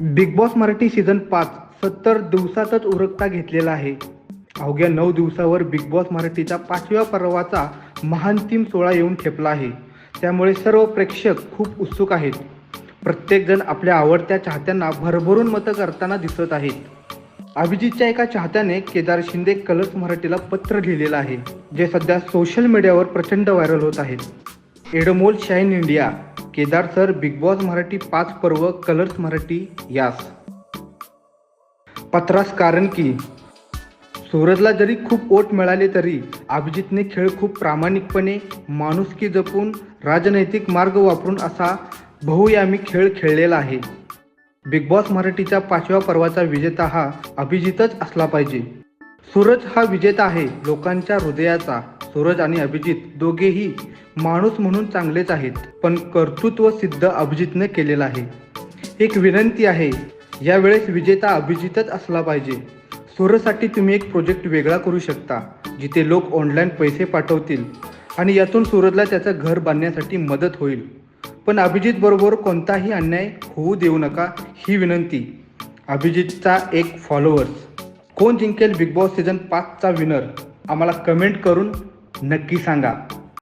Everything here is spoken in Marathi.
बिग बॉस मराठी सीझन पाच सत्तर दिवसातच उरकता घेतलेला आहे. अवघ्या नऊ दिवसावर बिग बॉस मराठीचा पाचव्या पर्वाचा महांतिम सोहळा येऊन ठेपला आहे. त्यामुळे सर्व प्रेक्षक खूप उत्सुक आहेत. प्रत्येकजण आपल्या आवडत्या चाहत्यांना भरभरून मतं करताना दिसत आहेत. अभिजितच्या एका चाहत्याने केदार शिंदे कलर्स मराठीला पत्र लिहिलेलं आहे जे सध्या सोशल मीडियावर प्रचंड व्हायरल होत आहे. एडमोल shine India Kedar sir Bigg Boss Marathi पाच पर्व कलर्स मराठी यास. पत्रास कारण की सूरजला जरी खूप ओट मिळाले तरी अभिजितने खेळ खूप प्रामाणिकपणे माणुसकी जपून राजनैतिक मार्ग वापरून असा बहुयामी खेळ खेळलेला आहे. बिग बॉस मराठीच्या पाचव्या पर्वाचा विजेता हा अभिजितच असला पाहिजे. सूरज हा विजेता आहे लोकांच्या हृदयाचा. सूरज आणि अभिजित दोघेही माणूस म्हणून चांगलेच आहेत पण कर्तृत्व सिद्ध अभिजितने केलेलं आहे. एक विनंती आहे यावेळेस विजेता अभिजितच असला पाहिजे. सूरजसाठी तुम्ही एक प्रोजेक्ट वेगळा करू शकता जिथे लोक ऑनलाईन पैसे पाठवतील आणि यातून सूरजला त्याचं घर बांधण्यासाठी मदत होईल. पण अभिजित बरोबर कोणताही अन्याय होऊ देऊ नका ही विनंती. अभिजितचा एक फॉलोअर्स कोण जिंकेल बिग बॉस सीझन पाचचा विनर आम्हाला कमेंट करून नक्की सांगा.